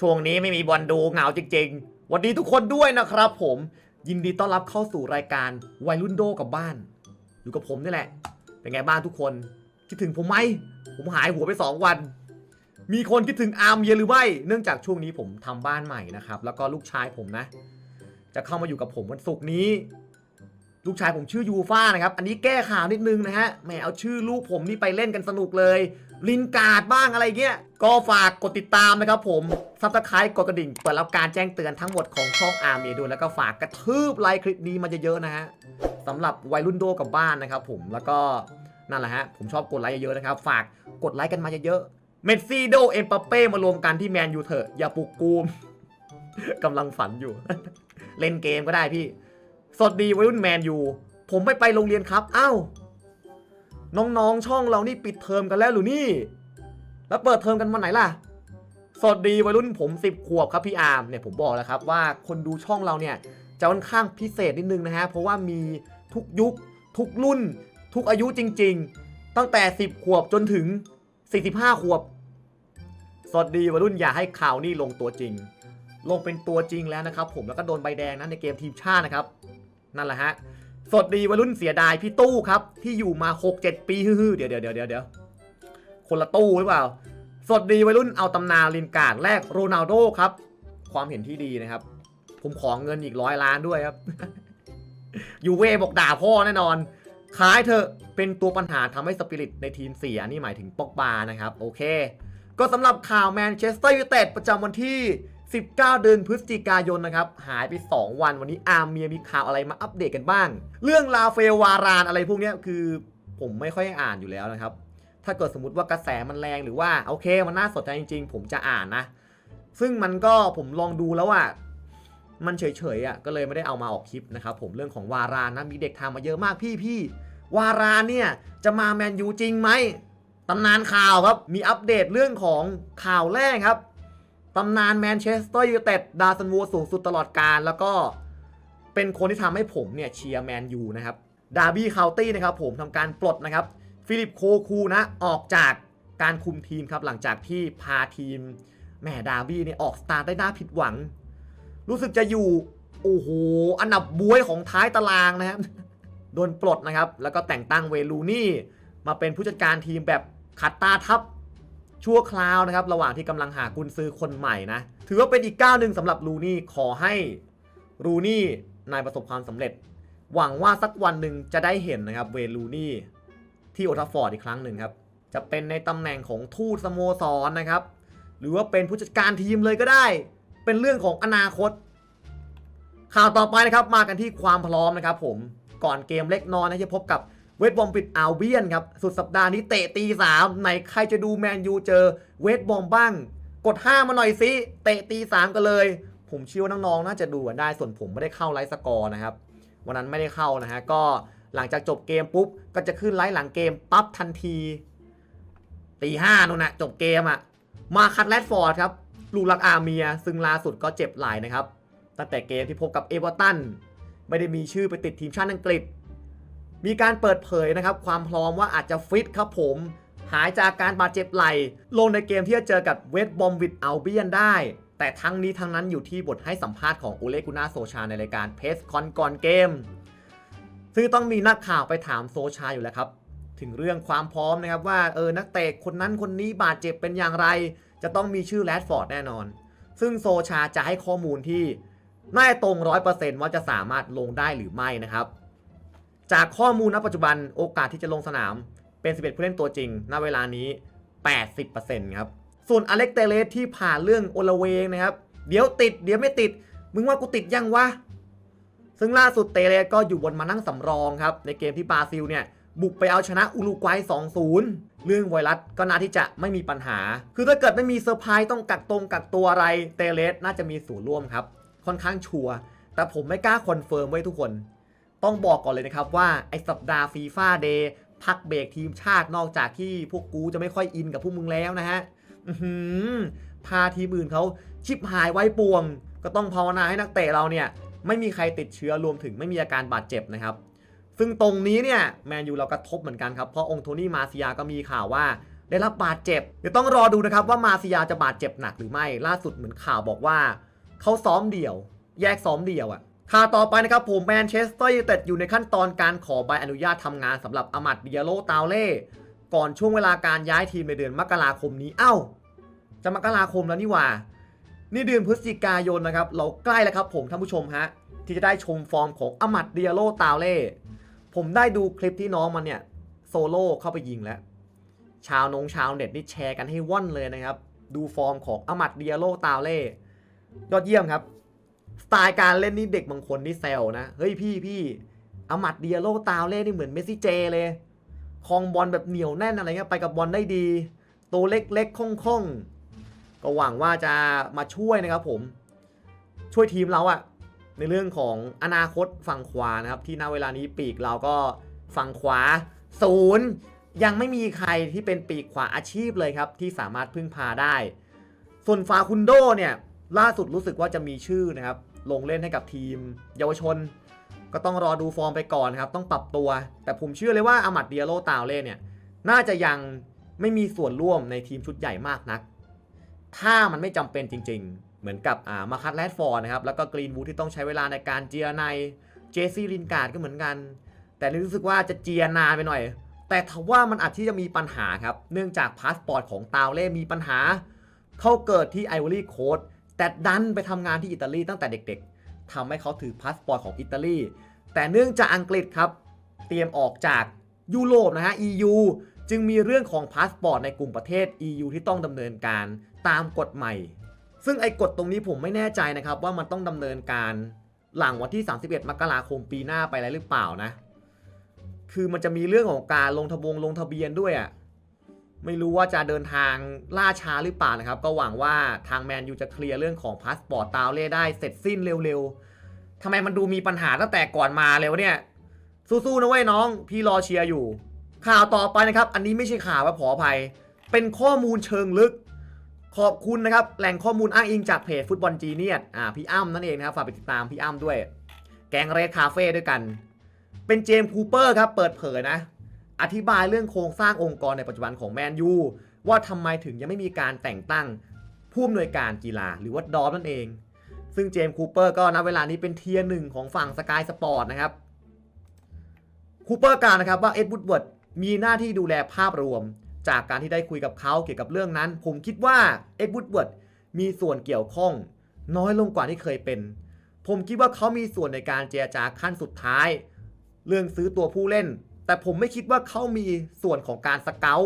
ช่วงนี้ไม่มีบอลดูเหงาจริงๆวันดีทุกคนด้วยนะครับผม ยินดีต้อนรับเข้าสู่รายการวัยรุ่นโดกับบ้าน อยู่กับผมนี่แหละ เป็นไงบ้างทุกคน คิดถึงผมไหม ผมหายหัวไปสองวัน มีคนคิดถึงอาร์มเยอหรือไม่ เนื่องจากช่วงนี้ผมทำบ้านใหม่นะครับ แล้วก็ลูกชายผมนะ จะเข้ามาอยู่กับผมวันศุกร์นี้ ลูกชายผมชื่อยูฟ่านะครับ อันนี้แก้ข่าวนิดนึงนะฮะ แหมเอาชื่อลูกผมนี่ไปเล่นกันสนุกเลย ลินการ์ดบ้างอะไรเงี้ย ก็ฝากกดติดตามนะครับผมซับสไครต์กดกระดิ่ง เปิดรับการแจ้งเตือนทั้งหมดของช่องอาร์เมียด้วยแล้วก็ฝากกระทืบไลค์คลิปนี้มาเยอะๆนะฮะสำหรับวัยรุ่นโดกับบ้านนะครับผมแล้วก็นั่นแหละฮะผมชอบกดไลค์เยอะๆนะครับ ฝากกดไลค์กันมาเยอะๆเมสซี่โดเอ็มปาเป้มารวมกันที่แมนยูเถอะอย่าปลุกกูมกำลังฝันอยู่ เล่นเกมก็ได้พี่ สวัสดีวัยรุ่นแมนยูผมไม่ไปโรงเรียนครับ อ้าว น้องๆ ช่องเรานี่ปิดเทอมกันแล้วหรือนี่ แล้วเปิดเทอมกันวันไหนล่ะ สวัสดีวัยรุ่นผมสิบขวบครับพี่อาร์มเนี่ยผมบอกแล้วครับว่าคนดูช่องเราเนี่ยจะค่อนข้างพิเศษนิดนึงนะฮะเพราะว่ามีทุกยุค ทุกรุ่น ทุกอายุจริง ๆ ตั้งแต่ 10 ขวบจนถึง 45 ขวบ สวัสดีวัยรุ่นอย่าให้ข่าวนี่ลงตัวจริง ลงเป็นตัวจริงแล้วนะครับ ผมแล้วก็โดนใบแดงนะในเกมทีมชาตินะครับนั่นแหละฮะ สวัสดีวัยรุ่นเสียดายพี่ตู้ครับ ที่อยู่มา 6-7 ปีฮือเดี๋ยวเดี๋ยวเดี๋ยวเดี๋ยวคนละตู้หรือเปล่าสวัสดีวัยรุ่นเอาตำนานลินการ์ดแรกโรนัลโดครับ ความเห็นที่ดีนะครับ ผมขอเงินอีกร้อยล้านด้วยครับ ยูเว่บอกด่าพ่อแน่นอนขายเถอเป็นตัวปัญหาทำให้สปิริตในทีมเสียนี่หมายถึงปอกบานะครับ โอเค ก็สำหรับข่าวแมนเชสเตอร์ยูไนเต็ดประจำวันที่ 19 เดือนพฤศจิกายนนะครับ หายไป 2 วันวันนี้อาร์เมียมีข่าวอะไรมาอัปเดตกันบ้าง เรื่องลาเฟลวารานอะไรพวกนี้คือผมไม่ค่อยอ่านอยู่แล้วนะครับ ถ้าเกิดสมมติว่ากระแสมันแรงหรือว่าโอเค มันน่าสนใจจริง ๆ ผมจะอ่านนะ ซึ่งมันก็ผมลองดูแล้วว่ามันเฉยๆอะก็เลยไม่ได้เอามาออกคลิปนะครับผมเรื่องของวารานนะมีเด็กทำมาเยอะมากพี่พี่ๆวารานเนี่ยจะมาแมนยูจริงไหมตำนานข่าวครับมีอัปเดตเรื่องของข่าวแรกครับ ตำนานแมนเชสเตอร์ยูไนเต็ดดาซันโวสูงสุดตลอดการแล้วก็เป็นคนที่ทำให้ผมเนี่ยเชียร์แมนยูนะครับดาร์บี้คาวตี้นะครับผมทำการปลดนะครับฟิลิปโคคูนะออกจากการคุมทีมครับหลังจากที่พาทีมแหมดาร์บี้เนี่ยออกสตาร์ได้น่าผิดหวัง รู้สึกจะอยู่โอ้โหอันดับบวยของท้ายตารางนะครับโดนปลดนะครับ แล้วก็แต่งตั้งเวลูนี่มาเป็นผู้จัดการทีมแบบขัดตาทับ ชั่วคราวนะครับ ระหว่างที่กำลังหากุนซื้อคนใหม่นะ ถือว่าเป็นอีกก้าวหนึ่งสำหรับลูนี่ขอให้ลูนี่นายประสบความสำเร็จ หวังว่าสักวันหนึ่งจะได้เห็นนะครับเวลูนี่ที่โอทัฟฟอร์ดอีกครั้งหนึ่งครับจะเป็นในตำแหน่งของทูตสโมสรนะครับ หรือว่าเป็นผู้จัดการทีมเลยก็ได้ เป็นเรื่องของอนาคต ข่าวต่อไปนะครับมากันที่ความพร้อมนะครับ ผมก่อนเกมเล็กน้อยนะจะพบกับ วทบอมปิดอัลเบียนครับ สุดสัปดาห์นี้เตะตีสามไหนใครจะดูแมนยูเจอเวทบอมบ้าง กด5มาหน่อยสิเตะตีสามกันเลย ผมเชื่อว่าน้องๆน่าจะดูกันได้ส่วนผมไม่ได้เข้าไลฟ์สกอร์นะครับ วันนั้นไม่ได้เข้านะฮะก็หลังจากจบเกมปุ๊บ ก็จะขึ้นไลฟ์หลังเกมปั๊บทันทีตีห้านู่นนะจบเกมอะมาคัดแรดฟอร์ดครับลูรักอาเมีย ซึ่งล่าสุดก็เจ็บหล่นะครับตั้งแต่เกมที่พบกับเอเวอร์ตันไม่ได้มีชื่อไปติดทีมชาติอังกฤษ มีการเปิดเผยนะครับความพร้อมว่าอาจจะฟิตครับผม หายจากการบาดเจ็บไหล่ลงในเกมที่จะเจอกับเวสต์บอมวิดอัลเบียนได้ แต่ทั้งนี้ทั้งนั้นอยู่ที่บทให้สัมภาษณ์ของโอเลกุนาโซชาในรายการเพสคอนก่อนเกม ซึ่งต้องมีนักข่าวไปถามโซชาอยู่แล้วครับ ถึงเรื่องความพร้อมนะครับว่าเออนักเตะคนนั้นคนนี้บาดเจ็บเป็นอย่างไร จะต้องมีชื่อแรดฟอร์ดแน่นอน ซึ่งโซชาจะให้ข้อมูลที่น่าตรงร้อยเปอร์เซนต์ว่าจะสามารถลงได้หรือไม่นะครับ จากข้อมูลณปัจจุบันโอกาสที่จะลงสนามเป็น 11 ผู้เล่นตัวจริง ณ เวลานี้ 80%ครับ ส่วนอเล็กเตเลสที่ผ่านเรื่องโอลเวงนะครับ เดี๋ยวติด เดี๋ยวไม่ติด มึงว่ากูติดยังวะ ซึ่งล่าสุดเตเลสก็อยู่บนมานั่งสำรองครับ ในเกมที่บราซิลเนี่ย บุกไปเอาชนะอุรุกวัย 2-0 เรื่องไวรัสก็น่าที่จะไม่มีปัญหา คือถ้าเกิดไม่มีเซอร์ไพรส์ต้องกักตรงกักตัวอะไร เตเลสน่าจะมีส่วนร่วมครับ ค่อนข้างชัวร์ แต่ผมไม่กล้าคอนเฟิร์มไว้ทุกคน ต้องบอกก่อนเลยนะครับว่าไอสัปดาห์ฟีฟ่าเดย์พักเบรกทีมชาตินอกจากที่พวกกูจะไม่ค่อยอินกับพวกมึงแล้วนะฮะพาทีมอื่นเขาชิบหายไว้ป่วง ก็ต้องภาวนาให้นักเตะเราเนี่ย ไม่มีใครติดเชื้อรวมถึงไม่มีอาการบาดเจ็บนะครับ ซึ่งตรงนี้เนี่ยแมนยูเรากระทบเหมือนกันครับ เพราะองค์โทนี่มาเซียก็มีข่าวว่าได้รับบาดเจ็บ เดี๋ยวต้องรอดูนะครับว่ามาซิยาจะบาดเจ็บหนักหรือไม่ ล่าสุดเหมือนข่าวบอกว่าเขาซ้อมเดี่ยว แยกซ้อมเดี่ยวอะ ข่าวต่อไปนะครับผมแมนเชสเตอร์ยูไนเต็ดอยู่ในขั้นตอนการขอใบอนุญาตทำงานสำหรับอามัดเดียโลตาวเล่ก่อนช่วงเวลาการย้ายทีมในเดือนมกราคมนี้เอ้า จะมกราคมแล้วนี่ว่า นี่เดือนพฤศจิกายนนะครับ เราใกล้แล้วครับผมท่านผู้ชมฮะที่จะได้ชมฟอร์มของอามัดเดียโลตาวเล่ผมได้ดูคลิปที่น้องมันเนี่ยโซโล่เข้าไปยิงแล้ว ชาวนงชาวเน็ตนี่แชร์กันให้ว่อนเลยนะครับ ดูฟอร์มของอามัดเดียโลตาวเล่ยอดเยี่ยมครับ ไตล์การเล่นนี่เด็กบางคนนี่แซวนะ เฮ้ยพี่พี่อามัดเดียโลตาวเล่นี่เหมือนเมสซี่เจเลยคลองบอลแบบเหนียวแน่นอะไรเงี้ยไปกับบอลได้ดี ตัวเล็กๆคล่องๆ ก็หวังว่าจะมาช่วยนะครับผม ช่วยทีมเราอะในเรื่องของอนาคตฝั่งขวานะครับ ที่ณเวลานี้ปีกเราก็ฝั่งขวาศูนย์ยังไม่มีใครที่เป็นปีกขวาอาชีพเลยครับ ที่สามารถพึ่งพาได้ ส่วนฟาคุนโดเนี่ยล่าสุดรู้สึกว่าจะมีชื่อนะครับ ลงเล่นให้กับทีม เยาวชน ก็ต้องรอดูฟอร์มไปก่อนครับ ต้องปรับตัว แต่ผมเชื่อเลยว่าอามัดเดียโลตาวเล่เนี่ย น่าจะยังไม่มีส่วนร่วมในทีมชุดใหญ่มากนัก ถ้ามันไม่จำเป็นจริง ๆ เหมือนกับอ่ามาคัตแรดฟอร์ดนะครับ แล้วก็กรีนวูดที่ต้องใช้เวลาในการเจียในเจซี่ลินการ์ดก็เหมือนกัน แต่รู้สึกว่าจะเจียนานไปหน่อย แต่ทว่ามันอาจที่จะมีปัญหาครับ เนื่องจากพาสปอร์ตของตาวเล่มีปัญหา เข้าเกิดที่ไอวอรี่โคส แต่ดันไปทำงานที่อิตาลีตั้งแต่เด็กๆทำให้เขาถือพาสปอร์ตของอิตาลี แต่เนื่องจากอังกฤษครับ เตรียมออกจากยุโรปนะฮะ EU จึงมีเรื่องของพาสปอร์ตในกลุ่มประเทศ EU ที่ต้องดำเนินการตามกฎใหม่ ซึ่งไอ้กฎตรงนี้ผมไม่แน่ใจนะครับว่ามันต้องดำเนินการหลังวันที่ 31 มกราคมปีหน้าไปแล้วหรือเปล่านะ คือมันจะมีเรื่องของการลงทะบงลงทะเบียนด้วยอะ่ะ ไม่รู้ว่าจะเดินทางล่าช้าหรือเปล่านะครับ ก็หวังว่าทางแมนยูจะเคลียร์เรื่องของพาสปอร์ตตาวเล่ได้เสร็จสิ้นเร็วๆทำไมมันดูมีปัญหาตั้งแต่ก่อนมาเลยวะเนี่ย สู้ๆนะเว้ยน้อง พี่รอเชียร์อยู่ ข่าวต่อไปนะครับ อันนี้ไม่ใช่ข่าวว่าขออภัย เป็นข้อมูลเชิงลึก ขอบคุณนะครับ แหล่งข้อมูลอ้างอิงจากเพจฟุตบอลจีเนียสอ่าพี่อ้ำนั่นเองนะครับฝากไปติดตามพี่อ้ำด้วย แกงเรดคาเฟ่ด้วยกัน เป็นเจมส์คูเปอร์ครับเปิดเผยนะ อธิบายเรื่องโครงสร้างองค์กรในปัจจุบันของแมนยูว่าทำไมถึงยังไม่มีการแต่งตั้งผู้อำนวยการกีฬาหรือว่าดอมนั่นเอง ซึ่งเจมส์คูเปอร์ก็ณเวลานี้เป็นเทียร์หนึ่งของฝั่งสกายสปอร์ตนะครับคูเปอร์กล่าวนะครับว่าเอ็ดวูดเวิร์ดมีหน้าที่ดูแลภาพรวม จากการที่ได้คุยกับเขาเกี่ยวกับเรื่องนั้น ผมคิดว่าเอ็ดวูดเวิร์ดมีส่วนเกี่ยวข้อง น้อยลงกว่าที่เคยเป็น ผมคิดว่าเขามีส่วนในการเจรจาขั้นสุดท้าย เรื่องซื้อตัวผู้เล่น แต่ผมไม่คิดว่าเขามีส่วนของการสเกล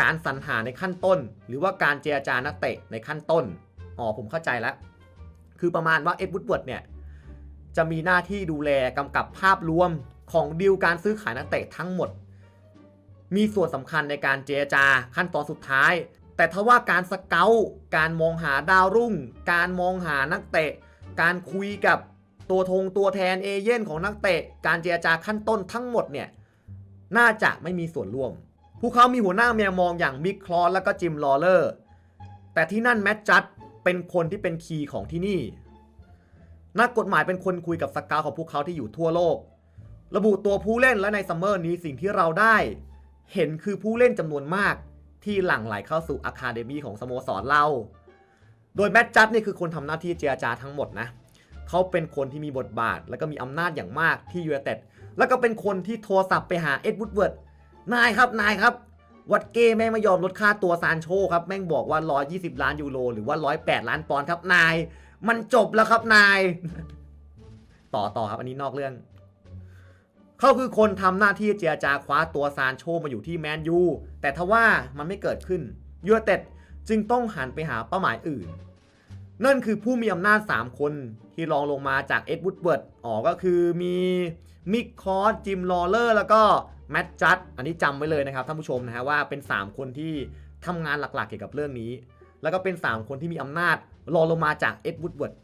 การสรรหาในขั้นต้น หรือว่าการเจรจานักเตะในขั้นต้นอ๋อผมเข้าใจแล้ว คือประมาณว่าเอ็ดวูดเวิร์ดเนี่ยจะมีหน้าที่ดูแลกำกับภาพรวมของดีลการซื้อขายนักเตะทั้งหมด มีส่วนสำคัญในการเจรจาขั้นตอนสุดท้าย แต่ถ้าว่าการสเกลการมองหาดาวรุ่ง การมองหานักเตะ การคุยกับตัวทงตัวแทนเอเย่นของนักเตะ การเจรจาขั้นต้นทั้งหมดเนี่ย น่าจะไม่มีส่วนร่วม พวกเขามีหัวหน้าเมียมองอย่างบิ๊กคลอสแล้วก็จิมลอเลอร์ แต่ที่นั่นแมตจัดเป็นคนที่เป็นคีย์ของที่นี่ นักกฎหมายเป็นคนคุยกับสเกาของพวกเขาที่อยู่ทั่วโลก ระบุตัวผู้เล่นและในซัมเมอร์นี้สิ่งที่เราได้ เห็นคือผู้เล่นจำนวนมากที่หลั่งไหลเข้าสู่อะคาเดมีของสโมสรเรา โดยแมตจัดนี่คือคนทำหน้าที่เจรจาทั้งหมดนะ เขาเป็นคนที่มีบทบาท และก็มีอำนาจอย่างมากที่ยูไนเต็ด แล้วก็เป็นคนที่โทรศัพท์ไปหาเอ็ดวูดเวิร์ดนายครับนายครับ วัดเก้แม่งไม่ยอมลดค่าตัวซานโชครับ แม่งบอกว่า 120 ล้านยูโรหรือว่า 108 ล้านปอนด์ครับนาย มันจบแล้วครับนาย ต่อต่อครับอันนี้นอกเรื่องเขาคือคนทำหน้าที่เจรจาคว้าตัวซานโชมาอยู่ที่แมนยูแต่ทว่ามันไม่เกิดขึ้นยูไนเต็ดจึงต้องหันไปหาเป้าหมายอื่น นั่นคือผู้มีอำนาจ 3 คนที่รองลงมาจากเอ็ดวูดเวิร์ดอ๋อก็คือมี มิกคอร์จิมลอเลอร์แล้วก็แมตจัดอันนี้จำไว้เลยนะครับท่านผู้ชมนะฮะว่าเป็น 3 คนที่ทำงานหลักๆเกี่ยวกับเรื่องนี้ แล้วก็เป็น 3 คนที่มีอำนาจรอลงมาจากเอ็ดวูดเวิร์ด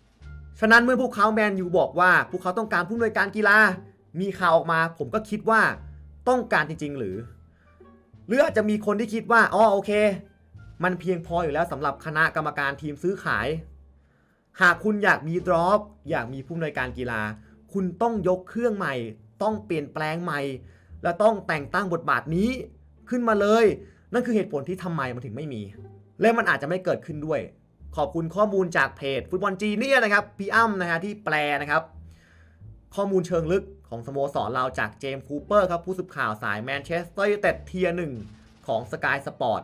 ฉะนั้นเมื่อพวกเขาแมนยูบอกว่า พวกเขาต้องการผู้อำนวยการกีฬา มีข่าวออกมา ผมก็คิดว่าต้องการจริง ๆ หรือ หรืออาจจะมีคนที่คิดว่าอ๋อโอเค มันเพียงพออยู่แล้วสำหรับคณะกรรมการทีมซื้อขาย หากคุณอยากมีดรอปอยากมีผู้อำนวยการกีฬา คุณต้องยกเครื่องใหม่ ต้องเปลี่ยนแปลงใหม่ และต้องแต่งตั้งบทบาทนี้ขึ้นมาเลย นั่นคือเหตุผลที่ทำไมมันถึงไม่มี และมันอาจจะไม่เกิดขึ้นด้วย ขอบคุณข้อมูลจากเพจฟุตบอลจีเนี่ยนะครับพี่อ้ำนะฮะที่แปลนะครับ ข้อมูลเชิงลึกของสโมสรเราจากเจมส์คูเปอร์ครับผู้สื่อข่าวสายแมนเชสเตอร์ยูไนเต็ดเทียหนึ่งของสกายสปอร์ต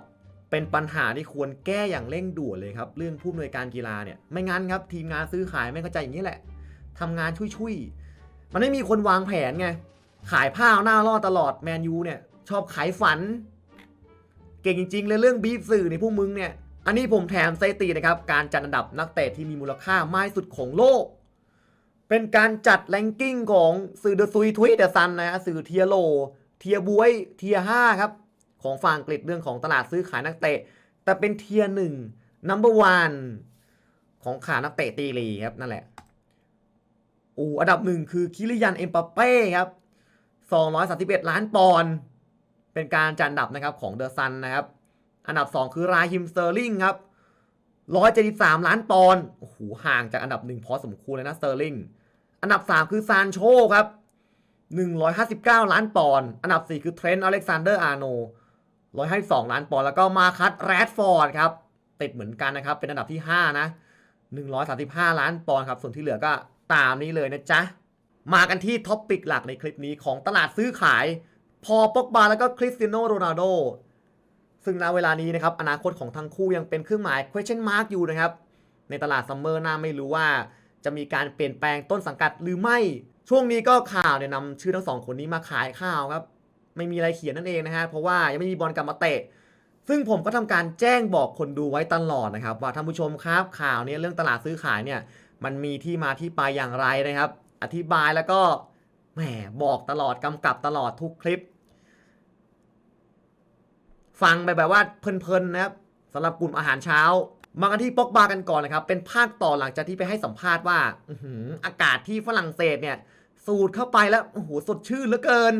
เป็นปัญหาที่ควรแก้อย่างเร่งด่วนเลยครับ เรื่องผู้อำนวยการกีฬาเนี่ย ไม่งั้นครับ ทีมงานซื้อขายไม่เข้าใจอย่างนี้แหละ ทำงานชุยๆ มันไม่มีคนวางแผนไง ขายผ้าเอาหน้ารอดตลอดแมนยูเนี่ย ชอบขายฝัน เก่งจริงๆเลยเรื่องบีฟสื่อในพวกมึงเนี่ย อันนี้ผมแถมสถิตินะครับ การจัดอันดับนักเตะที่มีมูลค่ามากสุดของโลก เป็นการจัดแรงกิ้งของสื่อเดอะซุยทวิตเดอะซันนะฮะสื่อเทียโล เทียบวย เทียห้าครับ ของฝั่งอังกฤษเรื่องของตลาดซื้อขายนักเตะ แต่เป็นเทียหนึ่งนัมเบอร์วันของขานักเตะตีลีครับนั่นแหละ อูอันดับหนึ่งคือคิริยันเอ็มปาเป้ครับ231 ล้านปอนด์เป็นการจัดอันดับนะครับของเดอะซันนะครับ อันดับ 2 คือราฮิมสเตอร์ลิงครับ173 ล้านปอนด์โอ้โหห่างจากอันดับหนึ่งพอสมควรเลยนะสเตอร์ลิงอันดับ 3 คือซานโชครับ 159 ล้านปอนด์อันดับ 4 คือเทรนต์อเล็กซานเดอร์อาร์โน152 ล้านปอนด์แล้วก็มาคัตแรดฟอร์ดครับติดเหมือนกันนะครับ เป็นอันดับที่ 5 นะ 135 ล้านปอนด์ครับส่วนที่เหลือก็ ตามนี้เลยนะจ๊ะ มากันที่ท็อปปิกหลักในคลิปนี้ของตลาดซื้อขาย พอปอกบาแล้วก็คริสเตียโนโรนัลโดซึ่งณเวลานี้นะครับอนาคตของทั้งคู่ยังเป็นเครื่องหมาย question mark อยู่นะครับ ในตลาดซัมเมอร์หน้าไม่รู้ว่า จะมีการเปลี่ยนแปลงต้นสังกัดหรือไม่ ช่วงนี้ก็ข่าวเนี่ยนำชื่อทั้งสองคนนี้มาขายข่าวครับ ไม่มีอะไรเขียนนั่นเองนะฮะเพราะว่ายังไม่มีบอลกลับมาเตะ ซึ่งผมก็ทำการแจ้งบอกคนดูไว้ตลอดนะครับ ว่าท่านผู้ชมครับข่าวนี้เรื่องตลาดซื้อขายเนี่ย มันมีที่มาที่ไปอย่างไรนะครับ อธิบายแล้วก็แหมบอกตลอดกำกับตลอดทุกคลิป ฟังไปแบบว่าเพลินๆนะครับสำหรับกลุ่มอาหารเช้า มากันที่ปอกบากันก่อนนะครับ เป็นภาคต่อหลังจากที่ไปให้สัมภาษณ์ว่าอืออากาศที่ฝรั่งเศสเนี่ย สูดเข้าไปแล้วโอ้โหสดชื่นเหลือเกิน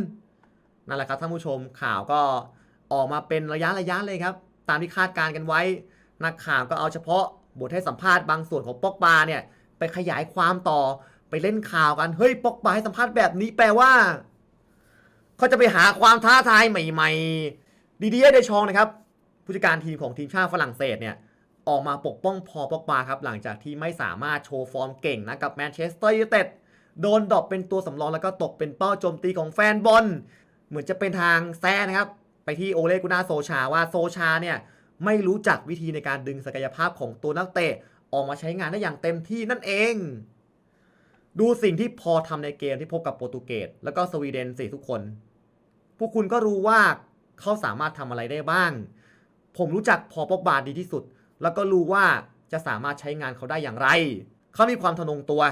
นั่นแหละครับท่านผู้ชมข่าวก็ออกมาเป็นระยะระยะเลยครับ ตามที่คาดการณ์กันไว้ นักข่าวก็เอาเฉพาะบทให้สัมภาษณ์บางส่วนของปอกบาเนี่ย ไปขยายความต่อไปเล่นข่าวกัน เฮ้ยปอกบาให้สัมภาษณ์แบบนี้แปลว่า เขาจะไปหาความท้าทายใหม่ๆ ดีเดีเดชองนะครับ ผู้จัดการทีมของทีมชาติฝรั่งเศสเนี่ยออกมาปกป้องพอปอกบาครับ หลังจากที่ไม่สามารถโชว์ฟอร์มเก่งนะกับแมนเชสเตอร์ยูไนเต็ดโดนดรอปเป็นตัวสำรองแล้วก็ตกเป็นเป้าโจมตีของแฟนบอลเหมือนจะเป็นทางแซ่นะครับ ไปที่โอเลกุนาโซชาว่าโซชาเนี่ยไม่รู้จักวิธีในการดึงศักยภาพของตัวนักเตะ ออกมาใช้งานได้อย่างเต็มที่นั่นเอง ดูสิ่งที่พอทำในเกมที่พบกับโปรตุเกสแล้วก็สวีเดนสิทุกคน พวกคุณก็รู้ว่าเขาสามารถทำอะไรได้บ้าง ผมรู้จักพอปอกบาดีที่สุด แล้วก็รู้ว่าจะสามารถใช้งานเขาได้อย่างไร เขามีความทะนงตัว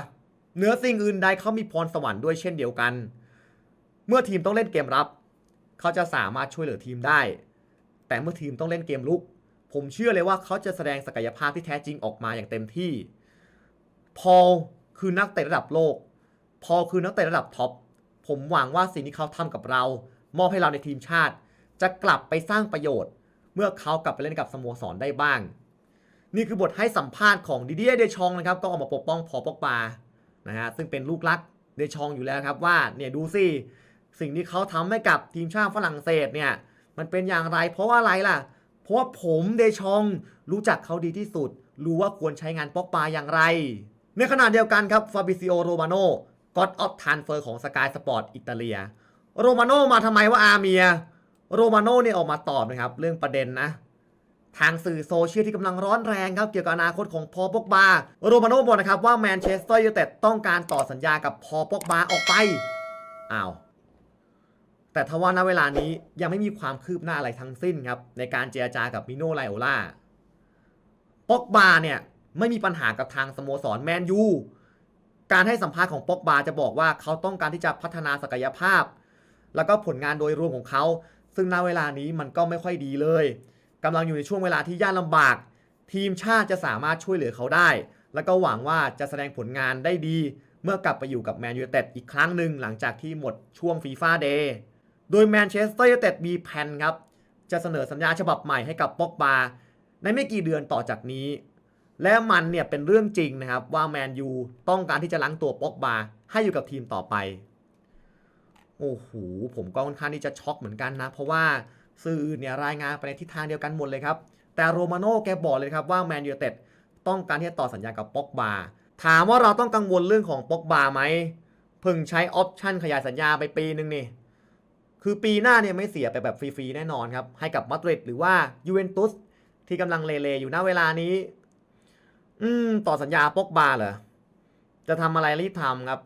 เหนือสิ่งอื่นใดเขามีพรสวรรค์ด้วยเช่นเดียวกัน เมื่อทีมต้องเล่นเกมรับ เขาจะสามารถช่วยเหลือทีมได้ แต่เมื่อทีมต้องเล่นเกมลุก ผมเชื่อเลยว่าเขาจะแสดงศักยภาพที่แท้จริงออกมาอย่างเต็มที่ พอคือนักเตะระดับโลก พอคือนักเตะระดับท็อป ผมหวังว่าสิ่งที่เขาทำกับเรา มอบให้เราในทีมชาติ จะกลับไปสร้างประโยชน์ เมื่อเขากลับไปเล่นกับสโมสรได้บ้าง นี่คือบทให้สัมภาษณ์ของดิเดียเดชองนะครับ ก็ออกมาปกป้องพอปอกบานะฮะ ซึ่งเป็นลูกรักเดชองอยู่แล้วครับว่า เนี่ยดูสิ สิ่งที่เขาทำให้กับทีมชาติฝรั่งเศสเนี่ย มันเป็นอย่างไร เพราะว่าอะไรล่ะเเพราะว่าผมเดชองรู้จักเขาดีที่สุด รู้ว่าควรใช้งานปอกบาอย่างไร ในขณะเดียวกันครับฟาบิซิโอโรมาโน่ก็อดออฟทานเฟอร์ของสกายสปอร์ตอิตาเลีย โรมาโน่มาทำไมว่าอาเมีย โรมาโน่เนี่ยออกมาตอบนะครับ เรื่องประเด็นนะ ทางสื่อโซเชียลที่กำลังร้อนแรงครับ เกี่ยวกับอนาคตของพอปอกบา โรมาโน่บอกนะครับว่าแมนเชสเตอร์ยูไนเต็ดต้องการต่อสัญญากับพอปอกบาออกไปอ้าว แต่ทว่าณเวลานี้ยังไม่มีความคืบหน้าอะไรทั้งสิ้นครับ ในการเจรจากับมิโนไลโอล่าปอกบาเนี่ยไม่มีปัญหากับทางสโมสรแมนยูการให้สัมภาษณ์ของปอกบาจะบอกว่าเขาต้องการที่จะพัฒนาศักยภาพ แล้วก็ผลงานโดยรวมของเขา ซึ่งณเวลานี้มันก็ไม่ค่อยดีเลยกำลังอยู่ในช่วงเวลาที่ยากลำบาก ทีมชาติจะสามารถช่วยเหลือเขาได้ แล้วก็หวังว่าจะแสดงผลงานได้ดี เมื่อกลับไปอยู่กับแมนยูเต็ดอีกครั้งหนึ่งหลังจากที่หมดช่วงฟีฟ่าเดย์ โดยแมนเชสเตอร์ยูไนเต็ดมีแผนครับ จะเสนอสัญญาฉบับใหม่ให้กับปอกบาในไม่กี่เดือนต่อจากนี้ และมันเนี่ยเป็นเรื่องจริงนะครับว่าแมนยูต้องการที่จะล้างตัวปอกบาให้อยู่กับทีมต่อไป โอ้โหผมก็ค่อนข้างที่จะช็อกเหมือนกันนะ เพราะว่าสื่ออื่นเนี่ยรายงานไปในทิศทางเดียวกันหมดเลยครับ แต่โรมาโน่แกบอกเลยครับว่าแมนยูไนเต็ดต้องการที่จะต่อสัญญากับป็อกบาถามว่าเราต้องกังวลเรื่องของป็อกบาไหมเพิ่งใช้ออปชั่นขยายสัญญาไปปีหนึ่งนี่ คือปีหน้าเนี่ยไม่เสียไปแบบฟรีๆแน่นอนครับ ให้กับมาดริดหรือว่ายูเวนตุสที่กำลังเลเลอยู่ณเวลานี้ อืม ต่อสัญญาปกบาเหรอ จะทำอะไรรีบทำครับ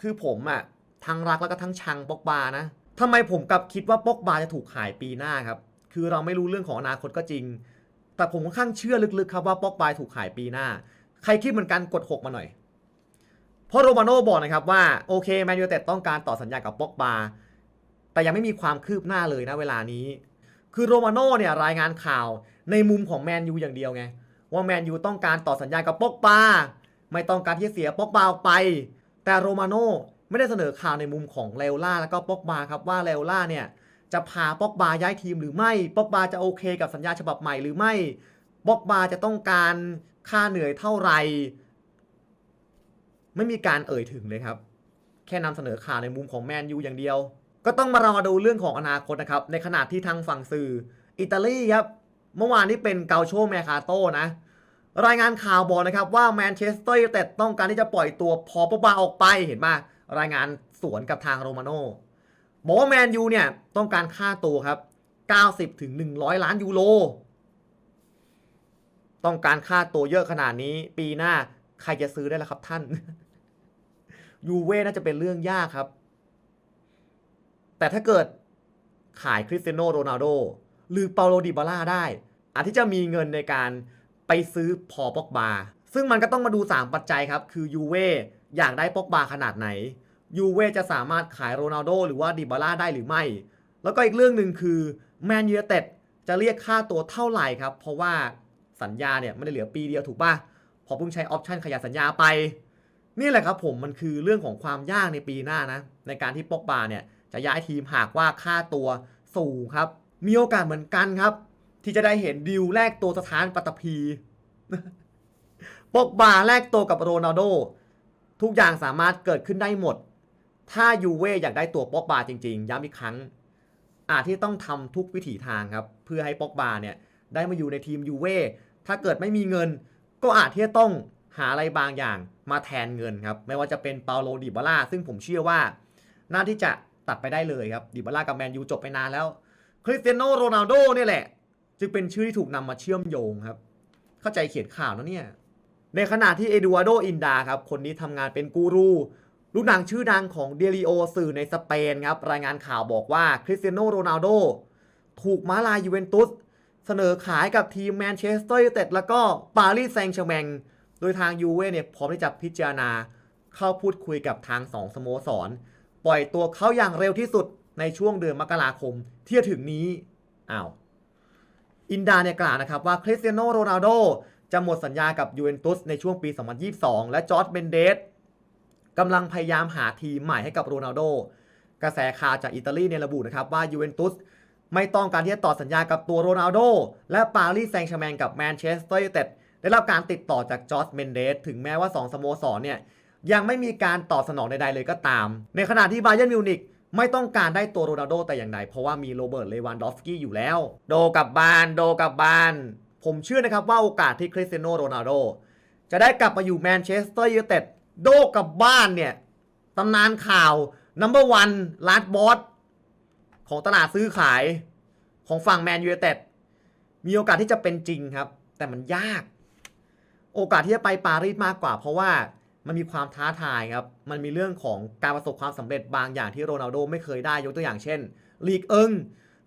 คือผมอะทั้งรักแล้วก็ทั้งชังปกบานะทำไมผมกลับคิดว่าปกบาจะถูกขายปีหน้าครับ คือเราไม่รู้เรื่องของอนาคตก็จริง แต่ผมค่อนข้างเชื่อลึกๆ ครับว่าปกบาถูกขายปีหน้า ใครคิดเหมือนกันกด6มาหน่อย เพราะโรมาโน่บอกนะครับว่าโอเคแมนยูเต็ดต้องการต่อสัญญากับปกบา แต่ยังไม่มีความคืบหน้าเลยนะเวลานี้ คือโรมาโน่เนี่ยรายงานข่าวในมุมของแมนยูอย่างเดียวไง ว่าแมนยูต้องการต่อสัญญากับปอกบาไม่ต้องการที่จะเสียปอกบาออกไป แต่โรมาโน่ไม่ได้เสนอข่าวในมุมของเลโอล่าแล้วก็ปอกบาครับว่าเลโอล่าเนี่ยจะพาปอกบาย้ายทีมหรือไม่ปอกบาจะโอเคกับสัญญาฉบับใหม่หรือไม่ปอกบาจะต้องการค่าเหนื่อยเท่าไหร่ไม่มีการเอ่ยถึงเลยครับ แค่นำเสนอข่าวในมุมของแมนยูอย่างเดียว ก็ต้องมารอดูเรื่องของอนาคตนะครับ ในขณะที่ทางฝั่งสื่อ อิตาลีครับ เมื่อวานนี้เป็นเกาโชแมคาโตนะ รายงานข่าวบอกนะครับว่าแมนเชสเตอร์ยูไนเต็ดต้องการที่จะปล่อยตัวพอปบาออกไปเห็นไหมรายงานสวนกับทางโรมาโน่บอกว่าแมนยูเนี่ยต้องการค่าตัวครับ 90ถึง100 ล้านยูโรต้องการค่าตัวเยอะขนาดนี้ ปีหน้าใครจะซื้อได้ล่ะครับท่าน ยูเว่น่าจะเป็นเรื่องยากครับ แต่ถ้าเกิดขายคริสเตียโนโรนัลโดหรือเปาโลดิบาล่าได้อาจที่จะมีเงินในการไปซื้อพอปอกบา ซึ่งมันก็ต้องมาดู 3 ปัจจัยครับ คือยูเว่อยากได้ปอกบาขนาดไหนยูเว่จะสามารถขายโรนัลโดหรือว่าดิบาล่าได้หรือไม่ แล้วก็อีกเรื่องหนึ่งคือแมนยูเต็ดจะเรียกค่าตัวเท่าไหร่ครับ เพราะว่าสัญญาเนี่ยไม่ได้เหลือปีเดียวถูกป่ะ พอเพิ่งใช้ออปชันขยายสัญญาไป นี่แหละครับผมมันคือเรื่องของความยากในปีหน้านะในการที่ปอกบาเนี่ย จะย้ายทีมหากว่าค่าตัวสูงครับ มีโอกาสเหมือนกันครับ ที่จะได้เห็นดิวแลกตัวสถานปัตตภีปกบาแลกตัวกับโรนัลโด ทุกอย่างสามารถเกิดขึ้นได้หมด ถ้ายูเว่อยากได้ตัวปอกบาจริงๆ ย้ำอีกครั้ง อาจที่ต้องทำทุกวิถีทางครับ เพื่อให้ปอกบาเนี่ยได้มาอยู่ในทีมยูเว่ถ้าเกิดไม่มีเงิน ก็อาจที่จะต้องหาอะไรบางอย่างมาแทนเงินครับ ไม่ว่าจะเป็นเปาโลดิบาล่าซึ่งผมเชื่อว่า น่าที่จะ ตัดไปได้เลยครับดิบาล่ากับแมนยูจบไปนานแล้วคริสเตียโนโรนัลโดเนี่ยแหละ จึงเป็นชื่อที่ถูกนำมาเชื่อมโยงครับ เข้าใจเขียนข่าวนะเนี่ย ในขณะที่เอดูอาโดอินดาครับ คนนี้ทำงานเป็นกูรูลูกหนังชื่อดังของเดลิโอสื่อในสเปนครับ รายงานข่าวบอกว่าคริสเตียโนโรนัลโดถูกมาลายยูเวนตุสเสนอขายกับทีมแมนเชสเตอร์ยูไนเต็ดแล้วก็ปารีสแซงต์แชร์แมงโดยทางยูเว่เนี่ยพร้อมที่จะพิจารณาเข้าพูดคุยกับทางสองสโมสร ปล่อยตัวเขาอย่างเร็วที่สุดในช่วงเดือนมกราคมที่จะถึงนี้อ้าวอินดาเนี่ยกล่าวนะครับว่าคริสเตียโนโรนัลโดจะหมดสัญญากับยูเวนตุสในช่วงปี 2022 และจอร์จเบนเดสกำลังพยายามหาทีมใหม่ให้กับโรนัลโดกระแสข่าวจากอิตาลีเนี่ยระบุนะครับว่ายูเวนตุสไม่ต้องการที่จะต่อสัญญากับตัวโรนัลโดและปารีสแซงต์แชร์แมงกับแมนเชสเตอร์ยูไนเต็ดได้รับการติดต่อจากจอร์จเมนเดสถึงแม้ว่า 2สโมสรเนี่ย ยังไม่มีการตอบสนองใดๆเลยก็ตาม ในขณะที่บาเยิร์นมิวนิกไม่ต้องการได้ตัวโรนัลโดแต่อย่างใดเพราะว่ามีโรเบิร์ตเลวันดอฟสกี้อยู่แล้ว โดกับบ้านโดกับบ้าน ผมเชื่อนะครับว่าโอกาสที่คริสเตียโนโรนัลโดจะได้กลับมาอยู่แมนเชสเตอร์ยูไนเต็ดโดกับบ้านเนี่ยตำนานข่าวนัมเบอร์วันลาดบอสของตลาดซื้อขายของฝั่งแมนยูไนเต็ดมีโอกาสที่จะเป็นจริงครับ แต่มันยาก โอกาสที่จะไปปารีสมากกว่า เพราะว่า มันมีความท้าทายครับ มันมีเรื่องของการประสบความสำเร็จบางอย่างที่โรนัลโดไม่เคยได้ยกตัวอย่างเช่น ลีกเอิง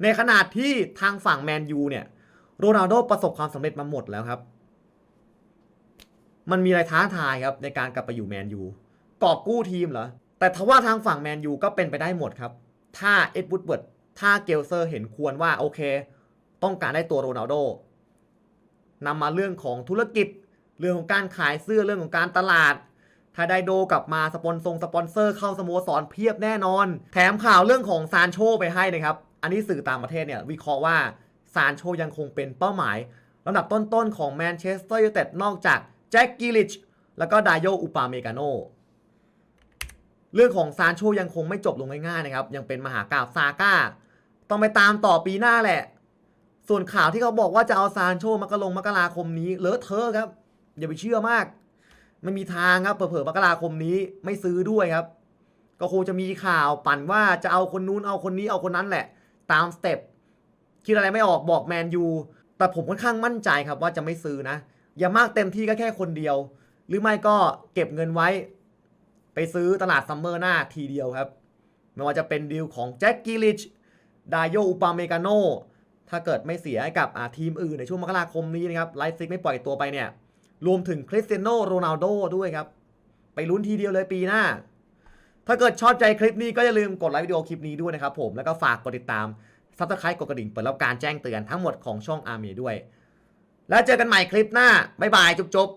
ในขนาดที่ทางฝั่งแมนยูเนี่ยโรนัลโดประสบความสำเร็จมาหมดแล้วครับ มันมีอะไรท้าทายครับในการกลับไปอยู่แมนยูกอบกู้ทีมเหรอ แต่ทว่าทางฝั่งแมนยูก็เป็นไปได้หมดครับ ถ้าเอ็ดวูดเบิร์ดถ้าเกลเซอร์เห็นควรว่าโอเค ต้องการได้ตัวโรนัลโดนำมาเรื่องของธุรกิจ เรื่องของการขายเสื้อเรื่องของการตลาด ถ้าไดโดกลับมาสปอนซงสปอนเซอร์เข้าสโมสรเพียบแน่นอน แถมข่าวเรื่องของซานโชไปให้นะครับ อันนี้สื่อต่างประเทศเนี่ยวิเคราะห์ว่าซานโชยังคงเป็นเป้าหมายลำดับต้นๆของแมนเชสเตอร์ยูไนเต็ดนอกจากแจ็คกิลิชแล้วก็ไดโยอุปาเมกาโนเรื่องของซานโชยังคงไม่จบลงง่ายๆนะครับ ยังเป็นมหากราบซาก้า ต้องไปตามต่อปีหน้าแหละ ส่วนข่าวที่เขาบอกว่าจะเอาซานโชมกลงมกราคมนี้เลอะเทอะครับ อย่าไปเชื่อมาก ไม่มีทางครับเผลอๆมกราคมนี้ไม่ซื้อด้วยครับ ก็คงจะมีข่าวปั่นว่าจะเอาคนนู้นเอาคนนี้เอาคนนั้นแหละ ตามสเต็ปคิดอะไรไม่ออกบอกแมนยูแต่ผมค่อนข้างมั่นใจครับว่าจะไม่ซื้อนะ อย่ามากเต็มที่ก็แค่คนเดียว หรือไม่ก็เก็บเงินไว้ ไปซื้อตลาดซัมเมอร์หน้าทีเดียวครับ ไม่ว่าจะเป็นดีลของแจ็คกิลิชดาโยอุปาเมกาโนถ้าเกิดไม่เสียให้กับทีมอื่นในช่วงมกราคมนี้นะครับไลฟ์ซิกไม่ปล่อยตัวไปเนี่ย รวมถึงคริสเตียโนโรนัลโดด้วยครับ ไปลุ้นทีเดียวเลยปีหน้า ถ้าเกิดชอบใจคลิปนี้ก็อย่าลืมกดไลค์วิดีโอคลิปนี้ด้วยนะครับผมแล้วก็ฝากกดติดตามซับสไครต์กดกระดิ่งเปิดรับการแจ้งเตือนทั้งหมดของช่องอาร์มีด้วย แล้วเจอกันใหม่คลิปหน้าบ๊ายบายจุ๊บ